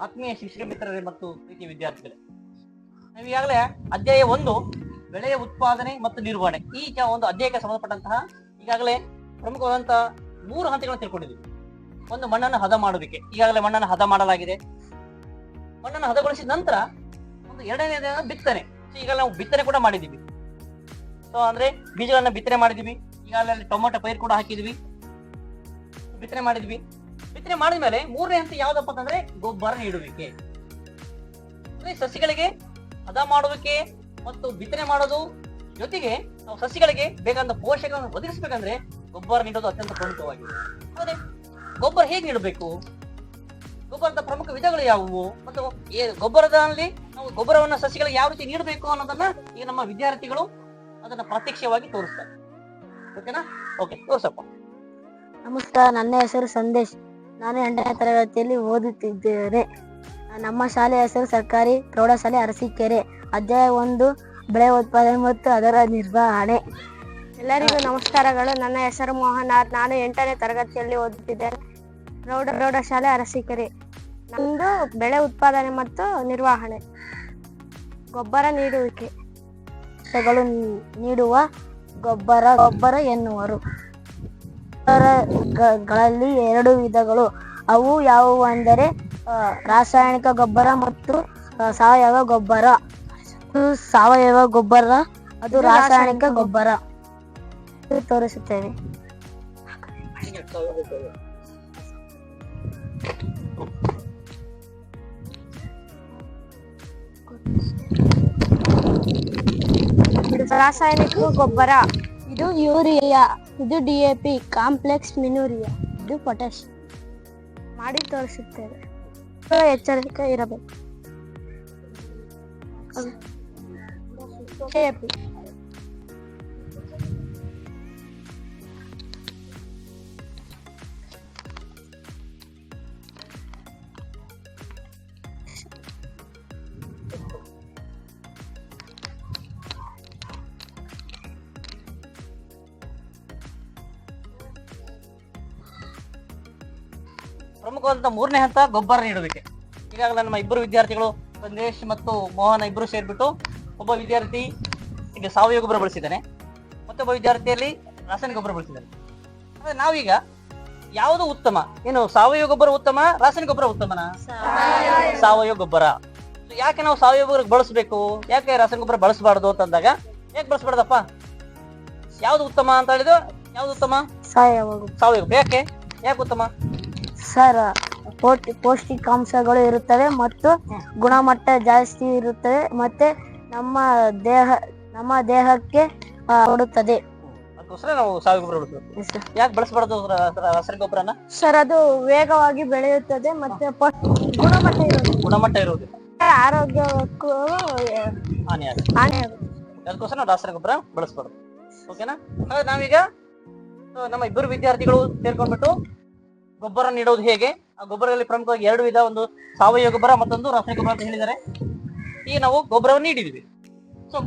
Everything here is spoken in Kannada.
ಆತ್ಮೀಯ ಶಿಕ್ಷಕ ಮಿತ್ರರೇ ಮತ್ತು ಪ್ರೀತಿ ವಿದ್ಯಾರ್ಥಿಗಳೇ. ನಾವು ಈಗಾಗಲೇ ಅಧ್ಯಾಯ ಒಂದು, ಬೆಳೆಯ ಉತ್ಪಾದನೆ ಮತ್ತು ನಿರ್ವಹಣೆ. ಈ ಒಂದು ಅಧ್ಯಾಯಕ್ಕೆ ಸಂಬಂಧಪಟ್ಟಂತಹ ಈಗಾಗಲೇ ಪ್ರಮುಖವಾದಂತಹ ಮೂರು ಹಂತಗಳನ್ನು ತಿಳ್ಕೊಂಡಿದ್ದೀವಿ. ಒಂದು ಮಣ್ಣನ್ನು ಹದ ಮಾಡುವಿಕೆ. ಈಗಾಗಲೇ ಮಣ್ಣನ್ನು ಹದ ಮಾಡಲಾಗಿದೆ. ಮಣ್ಣನ್ನು ಹದಗೊಳಿಸಿದ ನಂತರ ಒಂದು ಎರಡನೇ ಬಿತ್ತನೆ. ಸೊ ಈಗಾಗಲೇ ನಾವು ಬಿತ್ತನೆ ಕೂಡ ಮಾಡಿದ್ದೀವಿ. ಸೊ ಅಂದ್ರೆ ಬೀಜಗಳನ್ನ ಬಿತ್ತನೆ ಮಾಡಿದೀವಿ ಈಗಾಗಲೇ ಟೊಮೊಟೊ, ಪೈರು ಕೂಡ ಹಾಕಿದ್ವಿ ಬಿತ್ತನೆ ಮಾಡಿದ್ವಿ ಬಿತ್ತನೆ ಮಾಡಿದ ಮೇಲೆ ಮೂರನೇ ಹಂತ ಯಾವ್ದಪ್ಪ ಅಂತಂದ್ರೆ ಗೊಬ್ಬರ ನೀಡುವಿಕೆ. ಸಸಿಗಳಿಗೆ ಹದ ಮಾಡುವಿಕೆ ಮತ್ತು ಬಿತ್ತನೆ ಮಾಡೋದು ಜೊತೆಗೆ ನಾವು ಸಸಿಗಳಿಗೆ ಬೇಕಾದ ಪೋಷಕಗಳನ್ನು ಒದಗಿಸಬೇಕಂದ್ರೆ ಗೊಬ್ಬರ ನೀಡೋದು ಅತ್ಯಂತ ಪ್ರಮುಖವಾಗಿದೆ. ಅದೇ ಗೊಬ್ಬರ ಹೇಗೆ ನೀಡಬೇಕು? ಗೊಬ್ಬರದ ಪ್ರಮುಖ ವಿಧಗಳು ಯಾವುವು? ಮತ್ತು ಗೊಬ್ಬರದಲ್ಲಿ ನಾವು ಗೊಬ್ಬರವನ್ನ ಸಸಿಗಳಿಗೆ ಯಾವ ರೀತಿ ನೀಡಬೇಕು ಅನ್ನೋದನ್ನ ಈಗ ನಮ್ಮ ವಿದ್ಯಾರ್ಥಿಗಳು ಅದನ್ನ ಪ್ರತ್ಯಕ್ಷವಾಗಿ ತೋರಿಸ್ತಾರೆ. ಓಕೆನಾ ಓಕೆ ತೋರ್ಸಪ್ಪ. ನಮಸ್ಕಾರ, ನನ್ನ ಹೆಸರು ಸಂದೇಶ್. ನಾನು ಎಂಟನೇ ತರಗತಿಯಲ್ಲಿ ಓದುತ್ತಿದ್ದೇನೆ. ನಮ್ಮ ಶಾಲೆಯ ಹೆಸರು ಸರ್ಕಾರಿ ಪ್ರೌಢಶಾಲೆ ಅರಸೀಕೆರೆ. ಅಧ್ಯಾಯ ಒಂದು, ಬೆಳೆ ಉತ್ಪಾದನೆ ಮತ್ತು ಅದರ ನಿರ್ವಹಣೆ. ಎಲ್ಲರಿಗೂ ನಮಸ್ಕಾರಗಳು. ನನ್ನ ಹೆಸರು ಮೋಹನ್ ನಾನು ಎಂಟನೇ ತರಗತಿಯಲ್ಲಿ ಓದುತ್ತಿದ್ದೇನೆ. ಪ್ರೌಢ, ಪ್ರೌಢಶಾಲೆ ಅರಸೀಕೆರೆ. ನಮ್ಮದು ಬೆಳೆ ಉತ್ಪಾದನೆ ಮತ್ತು ನಿರ್ವಹಣೆ. ಗೊಬ್ಬರ ನೀಡುವಿಕೆ. ನೀಡುವ ಗೊಬ್ಬರ ಗೊಬ್ಬರ ಎನ್ನುವರು. ಗೊಬ್ಬರಗಳಲ್ಲಿ ಎರಡು ವಿಧಗಳು. ಅವು ಯಾವುವು ಅಂದರೆ ರಾಸಾಯನಿಕ ಗೊಬ್ಬರ ಮತ್ತು ಸಾವಯವ ಗೊಬ್ಬರ. ಸಾವಯವ ಗೊಬ್ಬರ ಅದು ರಾಸಾಯನಿಕ ಗೊಬ್ಬರ. ತೋರಿಸುತ್ತೇವೆ ರಾಸಾಯನಿಕ ಗೊಬ್ಬರ. ಇದು ಯೂರಿಯಾ. ಇದು ಡಿ ಎ ಪಿ ಕಾಂಪ್ಲೆಕ್ಸ್ ಮಿನೂರಿಯಾ ಇದು ಪೊಟ್ಯಾಶ್ ಮಾಡಿ ತೋರಿಸುತ್ತೇವೆ. ಎಚ್ಚರಿಕೆ ಇರಬೇಕು. DAP. ಪ್ರಮುಖವಾದಂತ ಮೂರನೇ ಹಂತ ಗೊಬ್ಬರ ನೀಡುವಿಕೆ. ಈಗಾಗಲೇ ನಮ್ಮ ಇಬ್ಬರು ವಿದ್ಯಾರ್ಥಿಗಳು ಸಂದೇಶ್ ಮತ್ತು ಮೋಹನ ಇಬ್ಬರು ಸೇರ್ಬಿಟ್ಟು ಒಬ್ಬ ವಿದ್ಯಾರ್ಥಿ ಈಗ ಸಾವಯವ ಗೊಬ್ಬರ ಬಳಸಿದ್ದಾನೆ ಮತ್ತೊಬ್ಬ ವಿದ್ಯಾರ್ಥಿಯಲ್ಲಿ ರಾಸಾಯನಿಕ ಗೊಬ್ಬರ ಬಳಸಿದ್ದಾನೆ. ಆದ್ರೆ ನಾವೀಗ ಯಾವುದು ಉತ್ತಮ? ಏನು ಸಾವಯವ ಗೊಬ್ಬರ ಉತ್ತಮ ರಾಸಾಯನಿಕ ಗೊಬ್ಬರ ಉತ್ತಮನಾ? ಸಾವಯವ ಗೊಬ್ಬರ. ಯಾಕೆ ನಾವು ಸಾವಯವ ಗೊಬ್ಬರ ಬಳಸಬೇಕು? ಯಾಕೆ ರಾಸಾಯನಿಕ ಗೊಬ್ಬರ ಬಳಸಬಾರ್ದು ಅಂತಂದಾಗ ಯಾಕೆ ಬಳಸಬಾರ್ದಪ್ಪ? ಯಾವ್ದು ಉತ್ತಮ ಅಂತ ಹೇಳಿದ್ರು ಯಾವ್ದು ಉತ್ತಮ? ಸಾವಯವ ಸಾವಯವ ಯಾಕೆ? ಯಾಕೆ ಉತ್ತಮ? ಸರ್ ಪೌಷ್ಟಿ ಪೌಷ್ಟಿಕಾಂಶಗಳು ಇರುತ್ತವೆ ಮತ್ತು ಗುಣಮಟ್ಟ ಜಾಸ್ತಿ ಇರುತ್ತದೆ ಮತ್ತೆ ನಮ್ಮ ದೇಹ ನಮ್ಮ ದೇಹಕ್ಕೆ ಕೊಡುತ್ತದೆ. ಅದಕ್ಕೋಸ್ಕರ ನಾವು ಸಾವಯವ ಗೊಬ್ಬರ ಬಳಸಬೇಕು ಯಾಕೆ ಬಳಸಬಾರ್ದು ರಾಸಾಯನಿಕ ಗೊಬ್ಬರನ? ಸರ್ ಅದು ವೇಗವಾಗಿ ಬೆಳೆಯುತ್ತದೆ ಮತ್ತೆ ಗುಣಮಟ್ಟ ಇರೋದು ಗುಣಮಟ್ಟ ಇರುವುದಿಲ್ಲ ಆರೋಗ್ಯಕ್ಕೂ ಹಾನಿಯಾಗುತ್ತೆ. ಅದಕ್ಕೋಸ್ಕರ ನಾವು ರಾಸಾಯನಿಕ ಗೊಬ್ಬರ ಬಳಸಬಾರ್ದು. ಓಕೆನಾ ನಾವೀಗ ನಮ್ಮ ಇಬ್ಬರು ವಿದ್ಯಾರ್ಥಿಗಳು ಸೇರ್ಕೊಂಡ್ಬಿಟ್ಟು ಗೊಬ್ಬರ ನೀಡೋದು ಹೇಗೆ? ಆ ಗೊಬ್ಬರದಲ್ಲಿ ಪ್ರಮುಖವಾಗಿ ಎರಡು ವಿಧ, ಒಂದು ಸಾವಯವ ಗೊಬ್ಬರ ಮತ್ತೊಂದು ರಾಸಾಯನಿಕ ಗೊಬ್ಬರ ಅಂತ ಹೇಳಿದ್ದಾರೆ. ಈಗ ನಾವು ಗೊಬ್ಬರವನ್ನು ನೀಡಿದ್ವಿ ಸೊ